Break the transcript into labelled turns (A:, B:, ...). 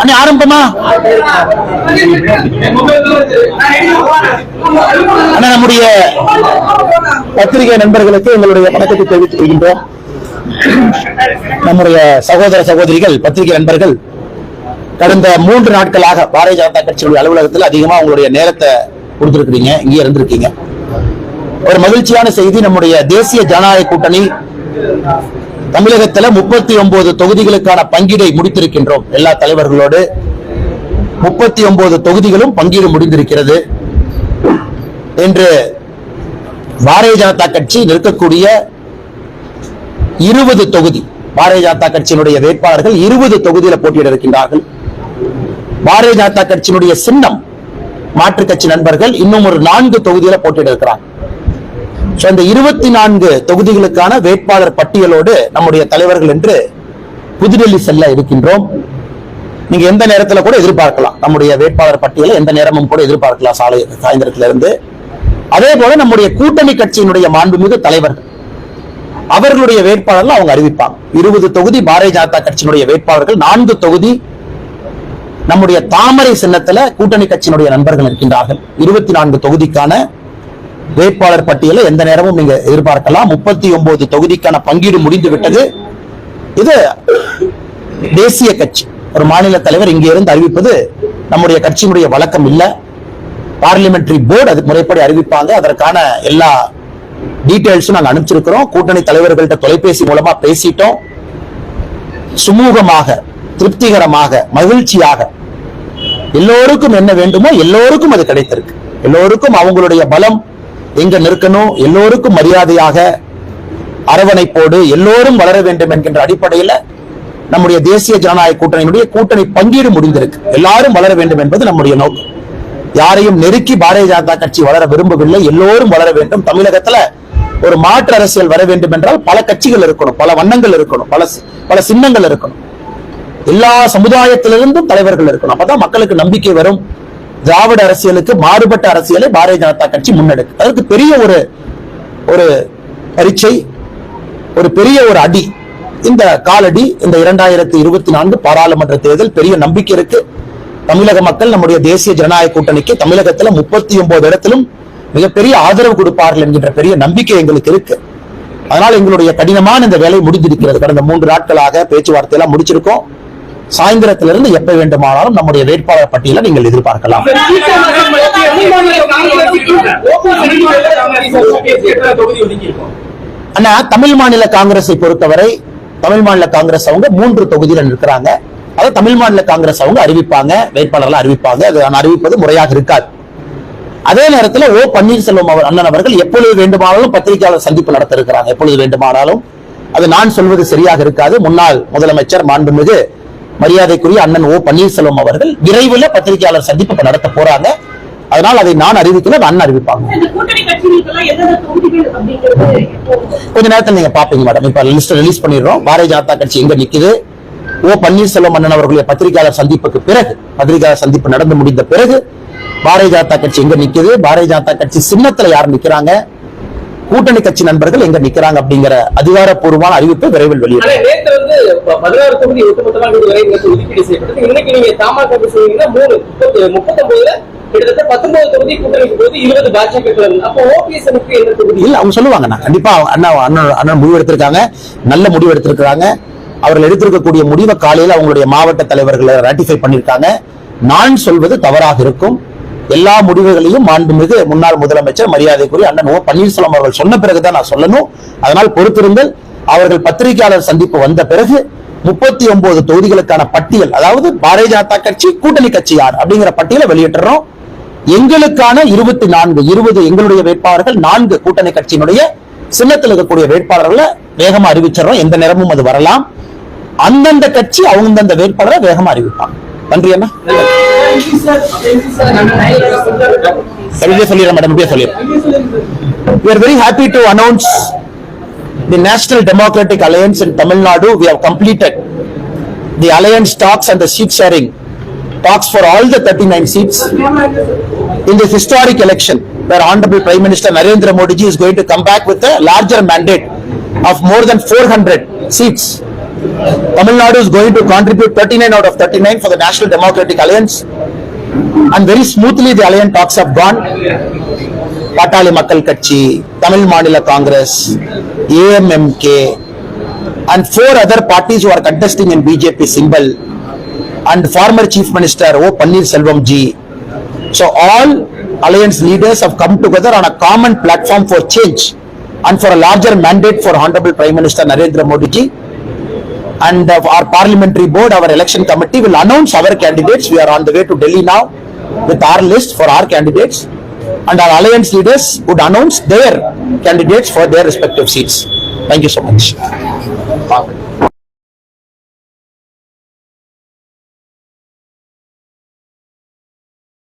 A: அண்ணே ஆரம்பமா? அண்ணா நம்முடைய பத்திரிகை நண்பர்களுக்கு எங்களுடைய வணக்கத்தை தெரிவித்துக் கொள்கின்றோம். நம்முடைய சகோதர சகோதரிகள் பத்திரிகை நண்பர்கள் கடந்த மூன்று நாட்களாக பாரதிய ஜனதா கட்சியுடைய அலுவலகத்தில் அதிகமா உங்களுடைய நேரத்தை கொடுத்திருக்கிறீங்க இங்கே இருந்திருக்கீங்க. ஒரு மகிழ்ச்சியான செய்தி நம்முடைய தேசிய ஜனநாயக கூட்டணி தமிழகத்துல முப்பத்தி ஒன்பது தொகுதிகளுக்கான பங்கீடை முடித்திருக்கின்றோம். எல்லா தலைவர்களோடு முப்பத்தி ஒன்பது தொகுதிகளும் பங்கீடு முடிந்திருக்கிறது. என்று பாரதிய ஜனதா கட்சி நிற்கக்கூடிய இருபது தொகுதி பாரதிய ஜனதா கட்சியினுடைய வேட்பாளர்கள் இருபது தொகுதியில போட்டியிட இருக்கின்றார்கள். பாரதிய ஜனதா கட்சியினுடைய சின்னம் மாற்று கட்சி நண்பர்கள் இன்னும் ஒரு நான்கு தொகுதியில போட்டியிட இருக்கிறார் So, இந்த இருபத்தி நான்கு தொகுதிகளுக்கான வேட்பாளர் பட்டியலோடு நம்முடைய தலைவர்கள் என்று புதுடெல்லி செல்ல இருக்கின்றோம். நீங்க எந்த நேரத்துல கூட எதிர்பார்க்கலாம். நம்முடைய வேட்பாளர் பட்டியலை எந்த நேரமும் கூட எதிர்பார்க்கலாம். சாலை சாயந்தரத்துல இருந்து அதே போல நம்முடைய கூட்டணி கட்சியினுடைய மாண்புமிகு தலைவர்கள். அவர்களுடைய வேட்பாளர்கள் அவங்க அறிவிப்பாங்க. இருபது தொகுதி பாரதிய ஜனதா கட்சியினுடைய வேட்பாளர்கள் நான்கு தொகுதி நம்முடைய தாமரை சின்னத்துல கூட்டணி கட்சியினுடைய நண்பர்கள் இருக்கின்றார்கள். இருபத்தி நான்கு தொகுதிக்கான வேட்பாளர் பட்டியலை எந்த நேரமும் நீங்க எதிர்பார்க்கலாம். முப்பத்தி ஒன்பது தொகுதிக்கான பங்கீடு முடிந்து விட்டது இது தேசிய கட்சி. ஒரு மாநில தலைவர் இங்கே இருந்து அறிவிப்பது நம்முடைய கட்சியினுடைய வழக்கம் இல்லை. பார்லிமெண்டரி போர்டு அது முறைப்படி அறிவிப்பாங்க. அதற்கான எல்லா டீட்டெயில்ஸும் நாங்கள் அனுப்பிச்சிருக்கிறோம். கூட்டணி தலைவர்கள்ட்ட தொலைபேசி மூலமா பேசிட்டோம். சுமூகமாக திருப்திகரமாக மகிழ்ச்சியாக எல்லோருக்கும் என்ன வேண்டுமோ எல்லோருக்கும் அது கிடைத்திருக்கு. எல்லோருக்கும் அவங்களுடைய பலம் எங்க நிற்கணும்? எல்லோருக்கும் மரியாதையாக அரவணைப்போடு எல்லோரும் வளர வேண்டும் என்கின்ற அடிப்படையில நம்முடைய தேசிய ஜனநாயக கூட்டணியினுடைய கூட்டணி பங்கீடு முடிந்திருக்கு. எல்லாரும் வளர வேண்டும் என்பது நம்முடைய நோக்கம். யாரையும் நெருக்கி பாரதிய ஜனதா கட்சி வளர விரும்பவில்லை. எல்லோரும் வளர வேண்டும். தமிழகத்துல ஒரு மாற்று அரசியல் வர வேண்டும் என்றால் பல கட்சிகள் இருக்கணும். பல வண்ணங்கள் இருக்கணும். பல பல சின்னங்கள் இருக்கணும். எல்லா சமுதாயத்திலிருந்தும் தலைவர்கள் இருக்கணும். அப்பதான் மக்களுக்கு நம்பிக்கை வரும். திராவிட அரசியலுக்கு மாறுபட்ட அரசியலை பாரதிய ஜனதா கட்சி முன்னெடுக்கு. அதற்கு பெரிய ஒரு ஒரு பரீட்சை ஒரு பெரிய ஒரு அடி. இந்த காலடி இந்த இரண்டாயிரத்தி இருபத்தி நான்கு பாராளுமன்ற தேர்தல் பெரிய நம்பிக்கை இருக்கு. தமிழக மக்கள் நம்முடைய தேசிய ஜனநாயக கூட்டணிக்கு தமிழகத்துல முப்பத்தி ஒன்பது இடத்திலும் மிகப்பெரிய ஆதரவு கொடுப்பார்கள் என்கின்ற பெரிய நம்பிக்கை எங்களுக்கு இருக்கு. அதனால் எங்களுடைய கடினமான இந்த வேலை முடிந்திருக்கிறது. கடந்த மூன்று நாட்களாக பேச்சுவார்த்தை எல்லாம் முடிச்சிருக்கோம். சாயந்தரத்திலிருந்து எப்ப வேண்டுமானாலும் நம்முடைய வேட்பாளர் பட்டியலை நீங்கள் எதிர்பார்க்கலாம். அண்ணா தமிழ் மாநில காங்கிரஸை பொறுத்தவரை தமிழ் மாநில காங்கிரஸ் அவங்க மூன்று தொகுதியில் நிற்கிறாங்க. அதை தமிழ் மாநில காங்கிரஸ் அவங்க அறிவிப்பாங்க வேட்பாளர்கள் அறிவிப்பாங்க. அது அறிவிப்பது முறையாக இருக்காது. அதே நேரத்தில் ஓ பன்னீர்செல்வம் அவர் அண்ணன் அவர்கள் எப்பொழுது வேண்டுமானாலும் பத்திரிகையாளர் சந்திப்பு நடத்த இருக்கிறாங்க. எப்பொழுது வேண்டுமானாலும். அது நான் சொல்வது சரியாக இருக்காது. முன்னாள் முதலமைச்சர் மாண்புமிகு மரியாதைக்குரிய அண்ணன் ஓ பன்னீர்செல்வம் அவர்கள் விரைவில் பத்திரிகையாளர் சந்திப்பு இப்ப நடத்த போறாங்க. அதனால் அதை நான் அறிவிக்கல அது அண்ணன் அறிவிப்பாங்க. கொஞ்ச நேரத்தில் நீங்க பாப்பீங்க மேடம் இப்ப லிஸ்ட் ரிலீஸ் பண்ணிடுறோம். பாரதிய ஜனதா கட்சி எங்க நிக்குது? ஓ பன்னீர்செல்வம் அண்ணன் அவர்களுடைய பத்திரிகையாளர் சந்திப்புக்கு பிறகு பத்திரிகையாளர் சந்திப்பு நடந்து முடிந்த பிறகு பாரதிய ஜனதா கட்சி எங்க நிக்குது? பாரதிய ஜனதா கட்சி சின்னத்துல யார் நிக்கிறாங்க? கூட்டணி கட்சி நண்பர்கள் எங்க நிக்கிறாங்க அப்படிங்கிற அதிகாரப்பூர்வமான அறிவிப்பை விரைவில் வெளியிடும்
B: கிட்டத்தட்ட பத்தொன்பது தொகுதி கூட்டணிக்கு போது இருபது பாஜக அப்போ ஓபிஎஸ் என்ன தொகுதி?
A: இல்ல அவங்க சொல்லுவாங்க. நான் கண்டிப்பா அண்ணா அண்ணன் அண்ணன் முடிவு எடுத்திருக்காங்க. நல்ல முடிவு எடுத்திருக்காங்க. அவர்கள் எடுத்திருக்கக்கூடிய முடிவை காலையில அவங்களுடைய மாவட்ட தலைவர்களை ராட்டிஃபை பண்ணிருக்காங்க. நான் சொல்வது தவறாக இருக்கும். எல்லா முடிவுகளையும் மாண்புமிகு முன்னாள் முதலமைச்சர் மரியாதைக்குரிய அண்ணன் ஓ பன்னீர்செல்வம் அவர்கள் சொன்ன பிறகுதான் நான் சொல்லணும். அதனால் பொறுத்திருங்கள். அவர்கள் பத்திரிகையாளர் சந்திப்பு வந்த பிறகு முப்பத்தி ஒன்பது தொகுதிகளுக்கான பட்டியல் அதாவது பாரதிய ஜனதா கட்சி கூட்டணி கட்சி யார் அப்படிங்கிற பட்டியலை வெளியிட்டுறோம். எங்களுக்கான இருபத்தி நான்கு இருபது எங்களுடைய வேட்பாளர்கள் நான்கு கூட்டணி கட்சியினுடைய சின்னத்தில் இருக்கக்கூடிய வேட்பாளர்களை வேகமா அறிவிச்சிடறோம். எந்த நேரமும் அது வரலாம். அந்தந்த கட்சி அந்தந்த வேட்பாளரை வேகமா அறிவிப்பாங்க. நன்றி அண்ணா அப்படியே சொல்லிடுறேன் மேடம் இப்படியே சொல்லிடுறேன் we are very happy to announce the National Democratic Alliance in Tamil Nadu. We have completed the alliance talks and the seat sharing talks for all the 39 seats in this historic election where Honorable Prime Minister Narendra Modi ji is going to come back with a larger mandate of more than 400 seats Tamil Nadu is going to contribute 39 out of 39 for the National Democratic Alliance. And very smoothly the alliance talks have gone. Patali Makkal Kachi, Tamil Manila Congress, AMMK, and four other parties who are contesting in BJP symbol, and former Chief Minister O. Panir Selvam G. So all alliance leaders have come together on a common platform for change and for a larger mandate for Honorable Prime Minister Narendra Modi Ji and our parliamentary board, our election committee will announce our candidates. We are on the way to Delhi now with our list for our candidates. And our alliance leaders would announce their candidates for their respective seats. Thank you so much.